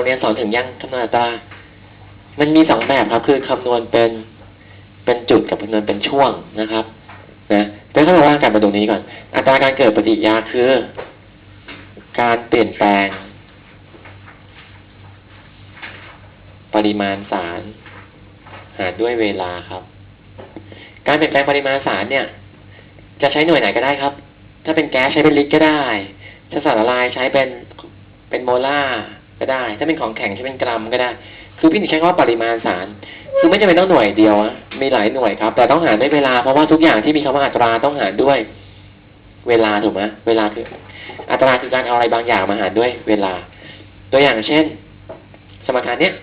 รงเรียนสอนถึงยังคำนวณอัตรา มันมีสองแบบครับ คือคำนวณเป็นเป็นจุดกับคำนวณเป็นช่วงนะครับ นะเดี๋ยวเราว่ากันมาตรงนี้ก่อน อัตราการเกิดปฏิกิริยาคือ การเปลี่ยนแปลง ปริมาณสาร หารด้วยเวลาครับ การเปลี่ยนแปลงปริมาณสารเนี่ย จะใช้หน่วยไหนก็ได้ครับ ถ้าเป็นแก๊สใช้เป็นลิตรก็ได้ ถ้าสารละลายใช้เป็นเป็นโมลาร์ ก็ได้ ถ้าเป็นของแข็งใช้เป็นกรัมก็ได้ คือพี่ถึงใช้คำว่าปริมาณสาร คือไม่จำเป็นต้องหน่วยเดียวอะมีหลายหน่วยครับ แต่ต้องหารด้วยเวลา เพราะว่าทุกอย่างที่มีคำว่าอัตราต้องหารด้วย เวลาถูกไหมเวลาคือ อัตราคือการเอาอะไรบางอย่างมาหารด้วยเวลา ตัวอย่างเช่น สมการเนี้ย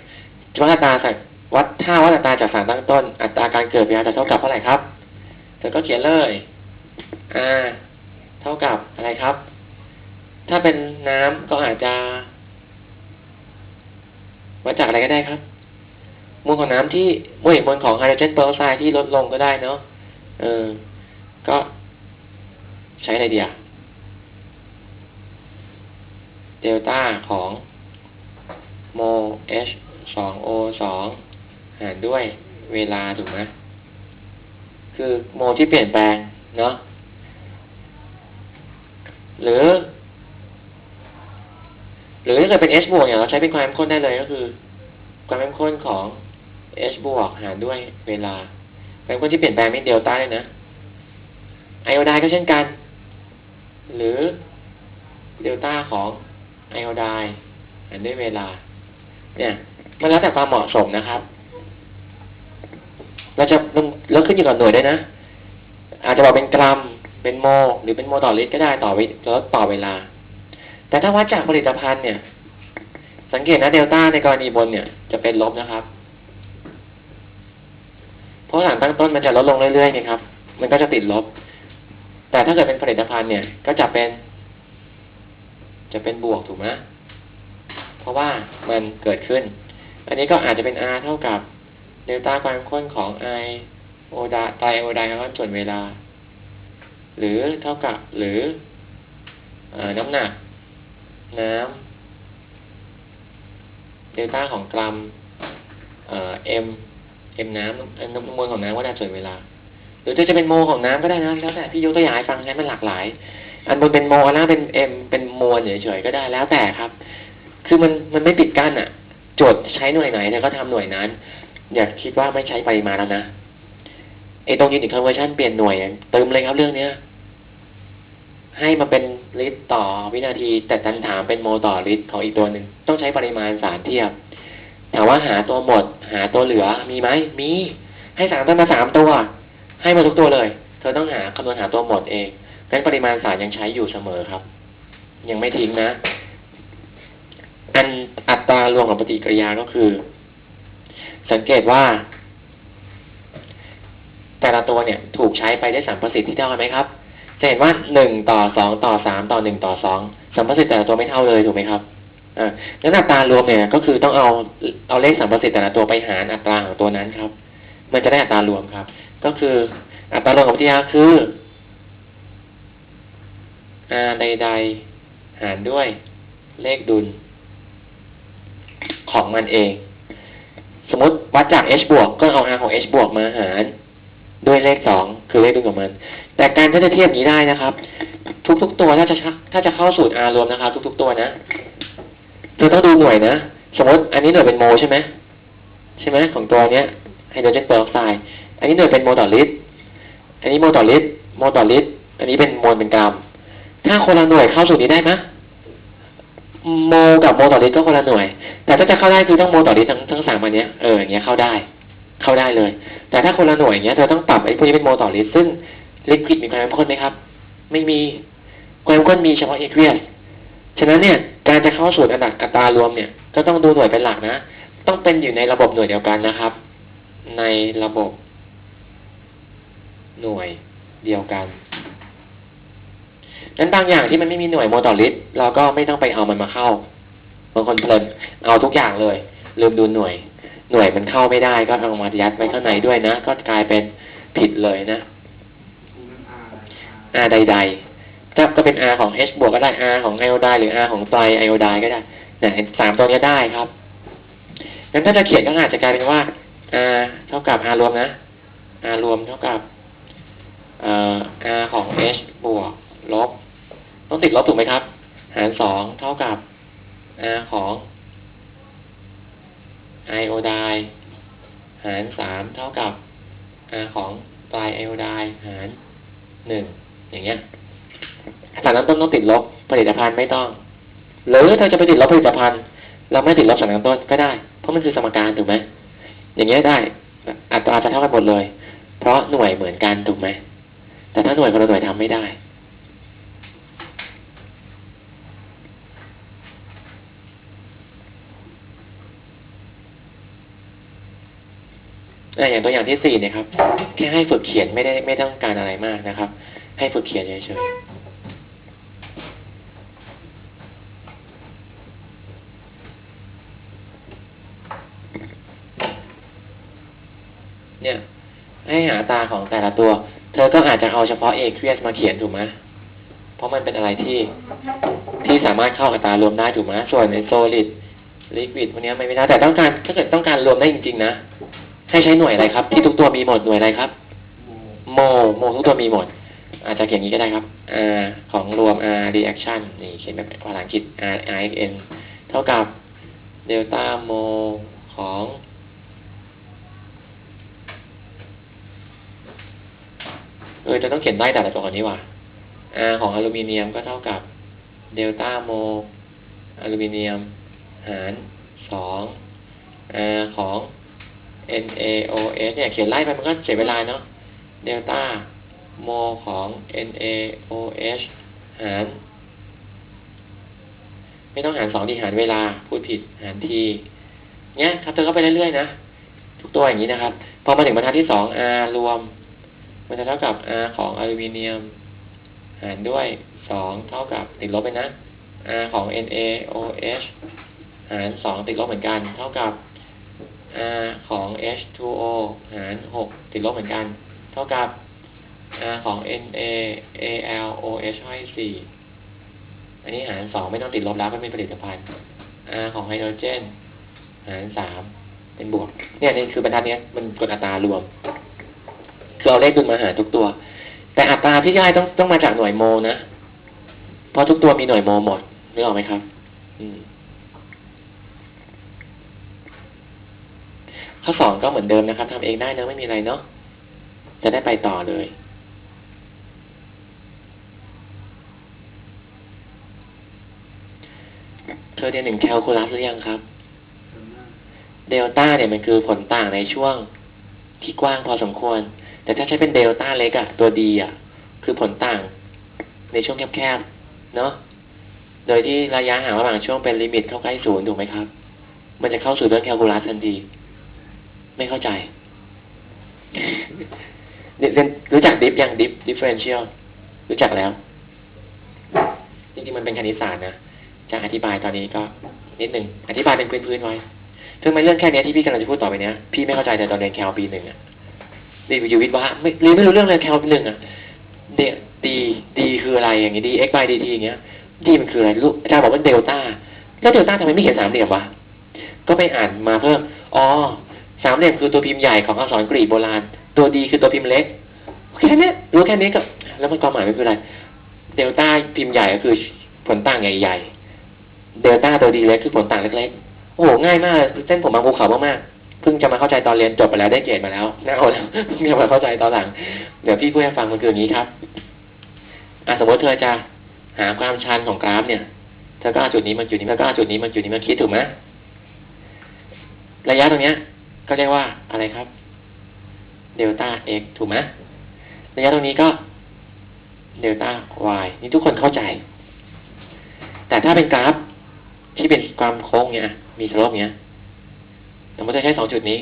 วัดอัตราจากวัดถ้าวัดอัตราจากสารตั้งต้น อัตราการเกิดปฏิกิริยาจะเท่ากับเท่าไหร่ครับเธอก็เขียนเลย r เท่ากับอะไรครับ ถ้าเป็นน้ำก็อาจจะ วัดจากอะไรก็ได้ครับมวลของน้ำที่มวลมวลของไฮโดรเจนเปอร์ออกไซด์ที่ลดลงก็ได้เนาะเออ ก็ใช้อะไรเดียเดลต้าของโม H สอง O สองหารด้วยเวลาถูกไหมคือโมที่เปลี่ยนแปลงเนาะหรือ หรือถ้าเกิดเป็น H บวกเนี่ยเราใช้เป็นความเข้มข้นได้เลยก็คือ ความเข้มข้นของ H บวกหารด้วยเวลาความเข้มข้นที่เปลี่ยนแปลงไม่เดลต้าเลยนะไอโอไดก็เช่นกัน หรือเดลต้าของไอโอไดหารด้วยเวลา เนี่ยมันแล้วแต่ความเหมาะสมนะครับ เราจะแล้วขึ้นอยู่กับหน่วยด้วยนะ อาจจะบอกเป็นกรัม เป็นโม หรือเป็นโมต่อลิตรก็ได้ต่อเวลาต่อเวลา แต่ถ้าวัดจากผลิตภัณฑ์เนี่ย สังเกตนะเดลต้าในกรณีบนเนี่ยจะเป็นลบนะครับ เพราะหลังตั้งต้นมันจะลดลงเรื่อยๆไงครับ มันก็จะติดลบ แต่ถ้าเกิดเป็นผลิตภัณฑ์เนี่ย ก็จะเป็น จะเป็นบวกถูกไหมเพราะว่ามันเกิดขึ้น อันนี้ก็อาจจะเป็น R เท่ากับเดลต้าความเข้มข้นของ I โอไดไตรโอไดคาร์บอนส่วนเวลา หรือเท่ากับหรืออน้ำหนัก น้ำเดลต้าของกรัมเอ่อ m m น้ำน้ำมวลของน้ำก็ได้ส่วนเวลา หรือจะเป็นโมของน้ำก็ได้นะแล้วแต่พี่ยกตัวอย่างให้ฟังใช้มันหลากหลาย อันบนเป็นโมอันล่างเป็น m เป็นมวลเฉยๆก็ได้แล้วแต่ครับ คือมันมันไม่ปิดกั้นอะโจทย์ใช้หน่วยไหนเนี่ยก็ทำหน่วยนั้น อย่าคิดว่าไม่ใช้ปริมาณแล้วนะไอ้ตรงยูนิตคอนเวอร์ชันเปลี่ยนหน่วยเติมเลยครับเรื่องเนี้ย ให้มาเป็นลิตรต่อวินาที แต่ดันถามเป็นโมต่อลิตรของอีกตัวหนึ่งต้องใช้ปริมาณสารเทียบถามว่าหาตัวหมด หาตัวเหลือมีไหมมี ให้สารต้นมาสามตัว ให้มาทุกตัวเลย เธอต้องหาคำนวณหาตัวหมดเองงั้นปริมาณสารยังใช้อยู่เสมอครับ ยังไม่ทิ้งนะอันอัตรารวมของปฏิกิริยาก็คือ สังเกตว่า แต่ละตัวเนี่ย ถูกใช้ไปได้สัมประสิทธิ์ที่เท่ากันไหมครับ จะเห็นว่าหนึ่งต่อสองต่อสามต่อหนึ่งต่อสองสัมประสิทธิ์แต่ละตัวไม่เท่าเลยถูกไหมครับอ่างั้นอัตรารวมเนี่ยก็คือต้องเอาเอาเลขสัมประสิทธิ์แต่ละตัวไปหารอัตราของตัวนั้นครับ มันจะได้อัตรารวมครับ ก็คืออัตรารวมของปฏิกิริยาคือ r ใด ๆ หารด้วย เลขดุล ของมันเอง สมมติวัดจาก h บวกก็เอา r ของ h บวกมาหาร ด้วยเลขสองคือเลขดุลของมัน แต่การที่จะเทียบนี้ได้นะครับ ทุกๆตัวถ้าจะถ้าจะเข้าสูตร r รวมนะครับ ทุก ๆ ตัวนะเธอต้องดูหน่วยนะ สมมติอันนี้หน่วยเป็นโมใช่ไหมใช่ไหมของตัวเนี้ยไฮโดรเจนเปอร์ออกไซด์อันนี้หน่วยเป็นโมต่อลิตร อันนี้โมต่อลิตรโมต่อลิตร อันนี้เป็นโมลเป็นกรัม ถ้าคนละหน่วยเข้าสูตรนี้ได้ไหมโมกับโมต่อลิตรก็คนละหน่วย แต่ถ้าจะเข้าได้คือต้องโมต่อลิตรทั้งทั้งสามอันเนี้ยเอออย่างเงี้ยเข้าได้ เข้าได้เลย แต่ถ้าคนละหน่วยอย่างเงี้ยเธอต้องปรับไอ้พวกนี้เป็นโมต่อลิตรซึ่ง ลิควิดมีความเข้มข้นไหมครับ ไม่มีความเข้มข้นมีเฉพาะเอเวียสฉะนั้นเนี่ยการจะเข้าสูตรอันดับอัตรารวมเนี่ยก็ต้องดูหน่วยเป็นหลักนะ ต้องเป็นอยู่ในระบบหน่วยเดียวกันนะครับ ในระบบ หน่วยเดียวกันนั้นบางอย่างที่มันไม่มีหน่วยโมต่อลิตรเราก็ไม่ต้องไปเอามันมาเข้าบางคนเพลินเอาทุกอย่างเลยลืมดูหน่วย หน่วยมันเข้าไม่ได้ก็เอามายัดไว้ข้างในด้วยนะ ก็กลายเป็นผิดเลยนะ R ใดๆก็ก็เป็น R ของ H บวกก็ได้ R ของไอโอไดหรือ R ของไตรไอโอไดก็ได้เนี่ยสามตัวนี้ได้ครับงั้นถ้าจะเขียนก็อาจจะกลายเป็นว่า r เท่ากับ r รวมนะ r รวมเท่ากับเอ่อ r ของ h บวกลบ ต้องติดลบถูกไหมครับ หารสองเท่ากับ r ของ i โอไดหารสามเท่ากับ r ของไตรไอโอไดหารหนึ่ง อย่างเงี้ยจากนั้นต้นต้องติดลบผลิตภัณฑ์ไม่ต้อง หรือถ้าจะไปติดลบผลิตภัณฑ์ เราไม่ติดลบจากนั้นต้นก็ได้ เพราะมันคือสมการถูกไหมอย่างเงี้ยได้อัตราจะเท่ากันหมดเลย เพราะหน่วยเหมือนกันถูกไหมแต่ถ้าหน่วยคนละหน่วยทำไม่ได้อะอย่างตัวอย่างที่สี่เนี่ยครับแค่ให้ฝึกเขียนไม่ได้ไม่ต้องการอะไรมากนะครับ ให้ฝึกเขียนเฉยๆเนี่ย ให้หาตาของแต่ละตัว เธอก็อาจจะเอาเฉพาะเอเครียสมาเขียนถูกไหมเพราะมันเป็นอะไรที่ที่สามารถเข้ากับตารวมได้ถูกไหมส่วนในโซลิดลิควิดพวกนี้ไม่ได้แต่ต้องการถ้าเกิดต้องการรวมได้จริงๆนะ ให้ใช้หน่วยอะไรครับ ที่ทุกตัวมีหมดหน่วยอะไรครับ โมโมทุกตัวมีหมด อาจจะเขียนอย่างนี้ก็ได้ครับ R ของรวม R reaction นี่เขียนแบบภาษาอังกฤษ R R X N เท่ากับเดลต้าโมของเออจะต้องเขียนได้แต่ละตัวก่อนนี้ว่ะ R ของอลูมิเนียมก็เท่ากับเดลต้าโมอลูมิเนียม หารสอง R ของ NaOH เนี่ยเขียนไล่ไปมันก็เสียเวลาเนาะเดลต้า โมของ NaOH หาร ไม่ต้องหารสองดีหารเวลา พูดผิดหารทีเนี่ยครับเธอก็ไปเรื่อยๆนะ ทุกตัวอย่างนี้นะครับ พอมาถึงบรรทัดที่สอง R รวม มันจะเท่ากับ R ของอลูมิเนียม หารด้วยสองเท่ากับติดลบไปนะ R ของ NaOH หารสองติดลบเหมือนกัน เท่ากับ R ของ H2O หารหกติดลบเหมือนกัน เท่ากับ ของ NaAlOH ให้สี่อันนี้หารสองไม่ต้องติดลบแล้วมันเป็นผลิตภัณฑ์ R ของไฮโดรเจน หารสามเป็นบวก เนี่ยนี่คือบรรทัดเนี้ยมันกดอัตรารวมคือเอาเลขดุลมาหารทุกตัว แต่อัตราที่ได้ต้องต้องมาจากหน่วยโมนะ เพราะทุกตัวมีหน่วยโมหมดนึกออกไหมครับ อืมข้อสองก็เหมือนเดิมนะครับทำเองได้เนอะไม่มีอะไรเนาะจะได้ไปต่อเลย เธอเรียนหนึ่งแคลคูลัสหรือยังครับ เดลต้าเนี่ยมันคือผลต่างในช่วงที่กว้างพอสมควร แต่ถ้าใช้เป็นเดลต้าเล็กอะตัวดีอะคือผลต่างในช่วงแคบๆ เนาะโดยที่ระยะห่างระหว่างช่วงเป็นลิมิตเข้าใกล้ศูนย์ถูกไหมครับ มันจะเข้าสู่เรื่องแคลคูลัสทันที ไม่เข้าใจเรียนรู้จักดิฟยังดิฟดิฟเฟอเรนเชียลรู้จักแล้ว จริงๆ มันเป็นคณิตศาสตร์นะ จะอธิบายตอนนี้ก็นิดหนึ่งอธิบายเป็นพื้นๆไว้ซึ่งมันเรื่องแค่นี้ที่พี่กำลังจะพูดต่อไปเนี้ยพี่ไม่เข้าใจแต่ตอนเรียนแคลปีหนึ่งอะดีอยู่วิทย์วะไม่เรียนไม่รู้เรื่องเลยแคลปีหนึ่งอะเดดีดีคืออะไรอย่างงี้ดี x by dt อย่างเงี้ยดีมันคืออะไรลูกอาจารย์บอกว่าเดลต้าแล้วเดลต้าทำไมไม่เขียนสามเหลี่ยมวะก็ไปอ่านมาเพิ่มอ๋อสามเหลี่ยมคือตัวพิมพ์ใหญ่ของอักษรกรีกโบราณ ตัวดีคือตัวพิมพ์เล็กแค่นี้รู้แค่นี้ก็แล้วมันความหมายมันคืออะไรเดลต้าพิมพ์ใหญ่ก็คือผลต่างใหญ่ๆ เดลต้าตัวดีเล็กคือผลต่างเล็กๆ โอ้โห ง่ายมาก เส้นผมบางภูเขามากๆ เพิ่งจะมาเข้าใจตอนเรียนจบไปแล้วได้เกรดมาแล้วน่าเอาแล้วเพิ่งจะมาเข้าใจตอนหลัง เดี๋ยวพี่พูดให้ฟังมันคืออย่างนี้ครับอะสมมติเธอจะหาความชันของกราฟเนี่ย เธอก็เอาจุดนี้มาจุดนี้แล้วก็เอาจุดนี้มาจุดนี้มาคิดถูกไหมระยะตรงเนี้ยก็เรียกว่าอะไรครับเดลต้า x ถูกไหมระยะตรงนี้ก็เดลต้า y นี่ทุกคนเข้าใจ แต่ถ้าเป็นกราฟ ที่เป็นความโค้งเนี้ยมีสโลปเนี้ยสมมติจะใช้สองจุดนี้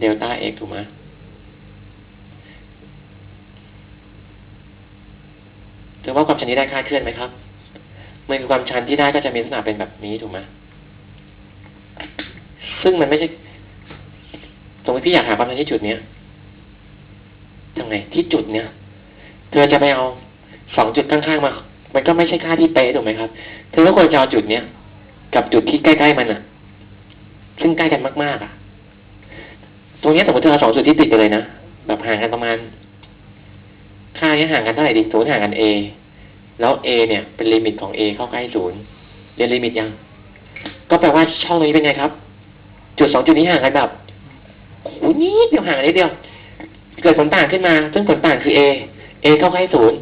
เดลต้า x ถูกไหมถือว่าความชันนี้ได้คลาดเคลื่อนไหมครับมันคือความชันที่ได้ก็จะมีลักษณะเป็นแบบนี้ถูกไหมซึ่งมันไม่ใช่สมมติพี่อยากหาความชันที่จุดเนี้ยทำไงที่จุดเนี้ยเธอจะไปเอาสองจุดข้างๆมา มันก็ไม่ใช่ค่าที่เป๊ะถูกไหมครับเธอก็ควรจะเอาจุดเนี้ยกับจุดที่ใกล้ๆมันอะ ซึ่งใกล้กันมากๆอะ ตรงนี้สมมติเธอเอาสองจุดที่ติดกันเลยนะแบบห่างกันประมาณ ค่าเนี้ยห่างกันเท่าไหร่ดีสมมติห่างกัน a แล้ว a เนี่ย เป็นลิมิตของ a เข้าใกล้ศูนย์เรียนลิมิตยัง ก็แปลว่าช่องตรงนี้เป็นไงครับ จุดสองจุดนี้ห่างกันแบบโอ้นิดเดียวห่างกันนิดเดียว เกิดผลต่างขึ้นมา ซึ่งผลต่างคือ a a เข้าใกล้ศูนย์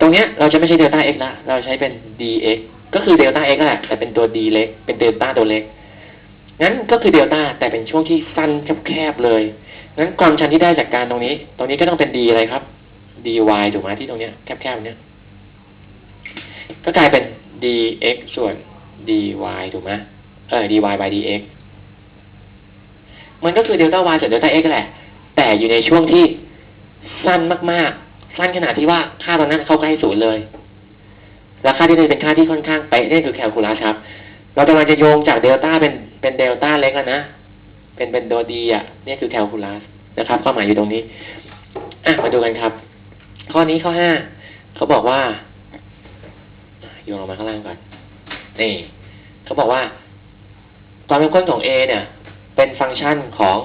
ตรงเนี้ยเราจะไม่ใช้เดลต้า x ละเราใช้เป็น dx ก็คือเดลต้า x นั่นแหละแต่เป็นตัว d เล็ก เป็นเดลต้าตัวเล็ก งั้นก็คือเดลต้าแต่เป็นช่วงที่สั้นแคบๆเลย งั้นความชันที่ได้จากการตรงนี้ ตรงนี้ก็ต้องเป็น d อะไรครับ dy ถูกไหมที่ตรงเนี้ยแคบๆเนี้ย ก็กลายเป็น dx ส่วน dy ถูกไหมเออ dy by dx มันก็คือเดลต้า y ส่วนเดลต้า x แหละ แต่อยู่ในช่วงที่สั้นมากๆ สั้นขนาดที่ว่าค่าตอนนั้นเข้าใกล้ศูนย์เลย แล้วค่าที่ได้เป็นค่าที่ค่อนข้างเป๊ะนี่คือแคลคูลัสครับ เรากำลังจะโยงจากเดลต้าเป็นเป็นเดลต้าเล็กแล้วนะ เป็นเป็นตัวดีอะนี่คือแคลคูลัสนะครับความหมายอยู่ตรงนี้อะมาดูกันครับ ข้อนี้ข้อห้าเขาบอกว่าโยงลงมาข้างล่างก่อนนี่เขาบอกว่าความเป็นข้นของ a เนี่ย เป็นฟังก์ชันของ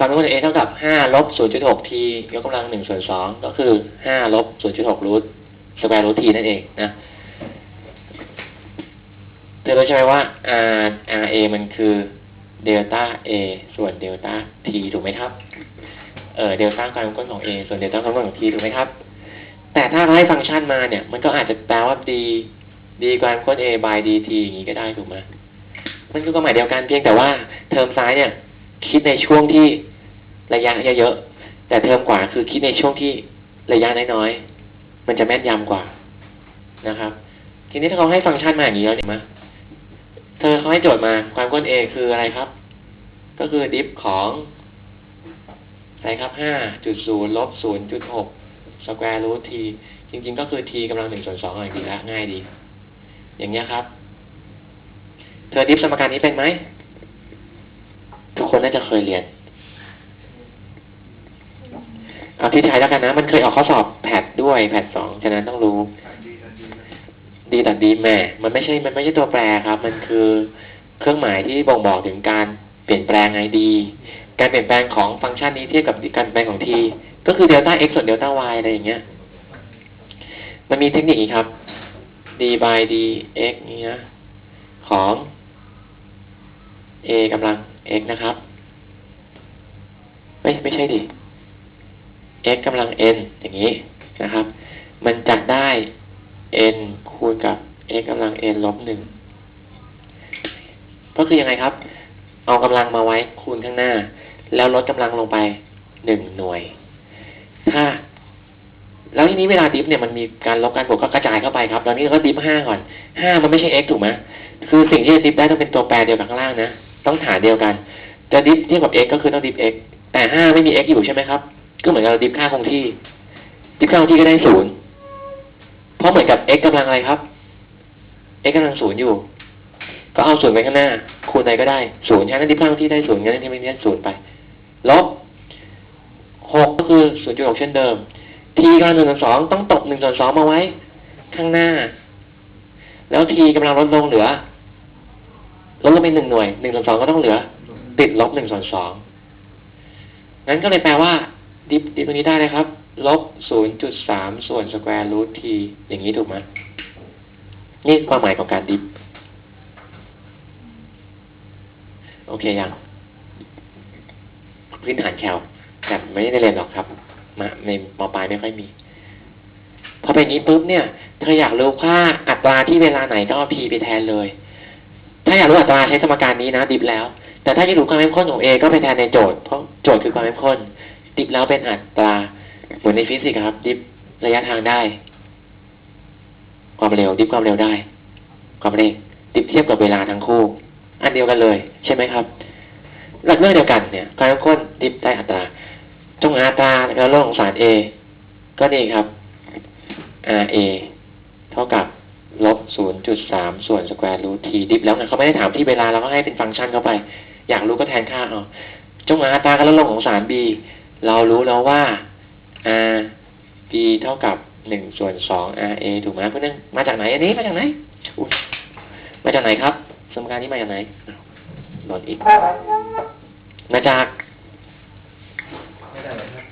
ความเป็นข้นของ a เท่ากับห้าลบศูนย์จุดหกทียกกำลังหนึ่งส่วนสองก็คือห้าลบศูนย์จุดหกรูทสแควร์รูททีนั่นเองนะเธอรู้ใช่ไหมว่า r r a มันคือเดลต้า a ส่วนเดลต้า t ถูกไหมครับ เออเดลต้าความเป็นก้นของ a ส่วนเดลต้าความเป็นก้นของ t ถูกไหมครับ แต่ถ้าเราให้ฟังก์ชันมาเนี่ย มันก็อาจจะแปลว่า d d ความเป็นก้น a by dt อย่างนี้ก็ได้ถูกไหมมันคือความหมายเดียวกันเพียงแต่ว่าเทอมซ้ายเนี่ย คิดในช่วงที่ระยะเยอะๆแต่เทอมขวาคือคิดในช่วงที่ระยะน้อยๆมันจะแม่นยำกว่านะครับ ทีนี้ถ้าเขาให้ฟังก์ชันมาอย่างนี้แล้วเห็นไหมเธอเขาให้โจทย์มาความก้น a คืออะไรครับ ก็คือดิฟของอะไรครับห้าจุดศูนย์ลบศูนย์จุดหกสแควร์รูททีจริง ๆ ก็คือ t กำลังหนึ่งส่วนสองอย่างดีละง่ายดี อย่างเงี้ยครับ เธอดิฟสมการนี้เป็นไหม ทุกคนน่าจะเคยเรียน เอาที่ไทยแล้วกันนะ มันเคยออกข้อสอบแพทด้วยแพทสองฉะนั้นต้องรู้ ดีตัดดีแม่ มันไม่ใช่ มันไม่ใช่ตัวแปรครับ มันคือเครื่องหมายที่บ่งบอกถึงการเปลี่ยนแปลงไงดี การเปลี่ยนแปลงของฟังก์ชันนี้เทียบกับการเปลี่ยนแปลงของ t ก็คือเดลต้า x ส่วนเดลต้า y อะไรอย่างเงี้ย มันมีเทคนิคครับ d by dx เนี้ยของ a กำลัง x นะครับ ไม่ไม่ใช่ดิ x กำลัง n อย่างนี้นะครับ มันจะได้ n คูณกับ x กำลัง n ลบหนึ่งก็คือยังไงครับ เอากำลังมาไว้คูณข้างหน้า แล้วลดกำลังลงไปหนึ่งหน่วย ถ้า แล้วทีนี้เวลาดิฟเนี่ยมันมีการลบการบวกก็กระจายเข้าไปครับตอนนี้เราก็ดิฟห้าก่อนห้ามันไม่ใช่ x ถูกไหมคือสิ่งที่จะดิฟได้ต้องเป็นตัวแปรเดียวกับข้างล่างนะ ต้องฐานเดียวกัน จะดิฟเทียบกับ x ก็คือต้องดิฟ x แต่ห้าไม่มี x อยู่ใช่ไหมครับ ก็เหมือนกับเราดิฟค่าคงที่ ดิฟค่าคงที่ก็ได้ศูนย์เพราะเหมือนกับ x กำลังอะไรครับ x กำลังศูนย์อยู่ ก็เอาศูนย์ไปข้างหน้า คูณอะไรก็ได้ศูนย์ฉะนั้นดิฟค่าคงที่ได้ศูนย์งั้นที่ไม่ได้ศูนย์ไป ลบหกก็คือศูนย์จุดหกเช่นเดิม t กำลังหนึ่งส่วนสองต้องตกหนึ่งส่วนสองมาไว้ ข้างหน้า แล้ว t กำลังลดลงเหลือ ลดลงไปหนึ่งหน่วยหนึ่งส่วนสองก็ต้องเหลือ ติดลบหนึ่งส่วนสองงั้นก็เลยแปลว่า ดิฟดิฟตรงนี้ได้นะครับ ลบศูนย์จุดสามส่วนสแควร์รูททีอย่างนี้ถูกไหมนี่ความหมายของการดิฟโอเคยังพื้นฐานแคลแต่ไม่ได้เรียนหรอกครับมาในมปลายไม่ค่อยมี พอเป็นนี้ปุ๊บเนี่ย เธออยากรู้ค่าอัตราที่เวลาไหนก็เอา p ไปแทนเลย ถ้าอยากรู้อัตราใช้สมการนี้นะดิฟแล้ว แต่ถ้าอยากรู้ความเข้มข้นของ a ก็ไปแทนในโจทย์เพราะโจทย์คือความเข้มข้น ดิฟแล้วเป็นอัตราเหมือนในฟิสิกส์ครับ ดิฟระยะทางได้ ความเร็ว ดิฟความเร็วได้ ความเร็วดิฟเทียบกับเวลาทั้งคู่ อันเดียวกันเลย ใช่ไหมครับ หลักเรื่องเดียวกันเนี่ยความเข้มข้นดิฟได้อัตราจงอัตราแล้วโลกของสาร A ก็นี่ครับ RA เท่ากับ ลบ0.3ส่วนสแควร์รูททีดิฟแล้วไงเขาไม่ได้ถามที่เวลาเราก็ให้เป็นฟังก์ชันเข้าไป อยากรู้ก็แทนค่าเอาจงอัตราการลดลงของสาร B เรารู้แล้วว่า R B เท่ากับหนึ่งส่วนสอง RA ถูกไหมเพื่อนงมาจากไหนอันนี้มาจากไหนอุ๊ยมาจากไหนครับ สมการนี้มาจากไหนอ้าวโหลดอีก มาจากไม่ได้เลยครับ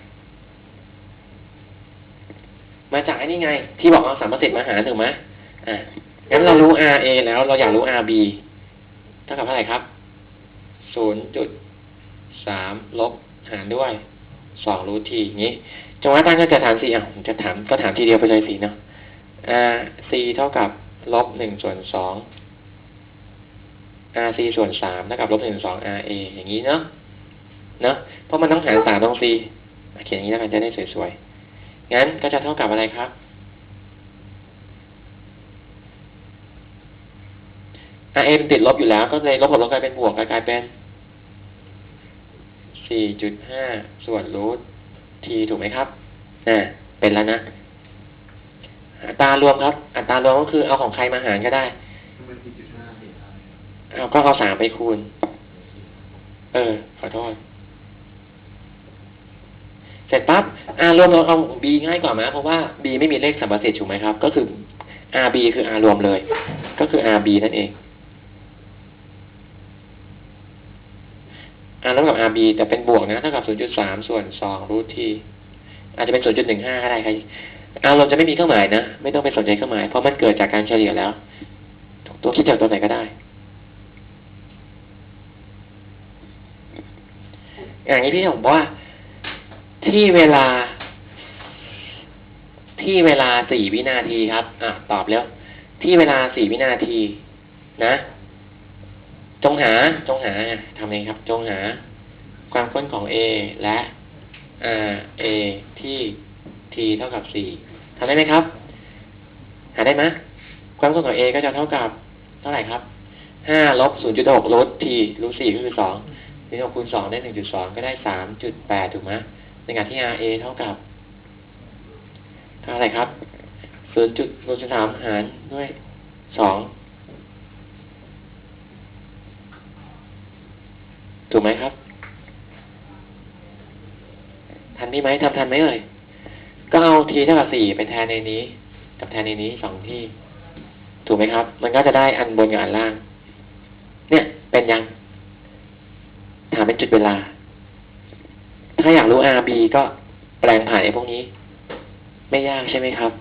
มาจากไอ้นี่ไง ที่บอกเอาสามประสิทธิ์มาหารถูกไหม อะงั้นเรารู้ RA แล้วเราอยากรู้ RB เท่ากับเท่าไหร่ครับศูนย์จุดสามลบหารด้วยสองรูททีอย่างนี้จงหวะตั้งก็จะถาม c อะผมจะถามก็ถามทีเดียวไปเลยสิเนาะ RC เท่ากับลบหนึ่งส่วนสอง RC ส่วนสามเท่ากับลบหนึ่งสอง RA อย่างนี้เนาะเนาะเพราะมันต้องหารสามตรง C อ่เขียนอย่างนี้แล้วกันจะได้สวยๆ งั้นก็จะเท่ากับอะไรครับ RA มันติดลบอยู่แล้ว ก็เลยลบกับลบกลายเป็นบวกกลายเป็น4.5ส่วนรูท t ถูกไหมครับอ่าเป็นแล้วนะอัตรารวมครับ อัตรารวมก็คือเอาของใครมาหารก็ได้มันสี่จุดห้าสี่ห้าเอาก็เอาสามไปคูณ เออ ขอโทษ เสร็จปั๊บ R รวมเราเอา B ง่ายกว่าไหมเพราะว่า B ไม่มีเลขสัมประสิทธิ์ถูกไหมครับ ก็คือ RB คือ R รวมเลย ก็คือ RB นั่นเอง R รวมกับ RB แต่เป็นบวกนะเท่ากับ 0.3 ส่วน 2 รูททีอาจจะเป็น 0.15 ก็ได้ใคร R รวมจะไม่มีเครื่องหมายนะ ไม่ต้องไปสนใจเครื่องหมาย เพราะมันเกิดจากการเฉลี่ยแล้ว ตัวคิดจากตัวไหนก็ได้ อย่างนี้พี่ผมบอกว่า ที่เวลา ที่เวลาสี่วินาทีครับ อะ ตอบแล้ว ที่เวลาสี่วินาที นะ จงหาจงหาทำเองครับ จงหา ความค้นของ a และ r a ที่ t เท่ากับ 4ทำได้ไหมครับ หาได้ไหมความค้นของ a ก็จะเท่ากับ เท่าไหร่ครับ 5 ลบ 0.6 รูท t รู้4ก็คือ2นี่เราคูณ 2 ได้ 1.2 ก็ได้ 3.8 ถูกไหมในขณะที่ r a เท่ากับ เท่าไหร่ครับ0.03หารด้วย 2 ถูกไหมครับ ทันพี่ไหมทำทันไหมเอ่ยก็เอาทีเท่ากับสี่ไปแทนในนี้ กับแทนในนี้สองที่ ถูกไหมครับ มันก็จะได้อันบนกับอันล่าง เนี่ย เป็นยัง ถามเป็นจุดเวลา ถ้าอยากรู้ RB ก็แปลงผ่านไอ้พวกนี้ ไม่ยากใช่ไหมครับ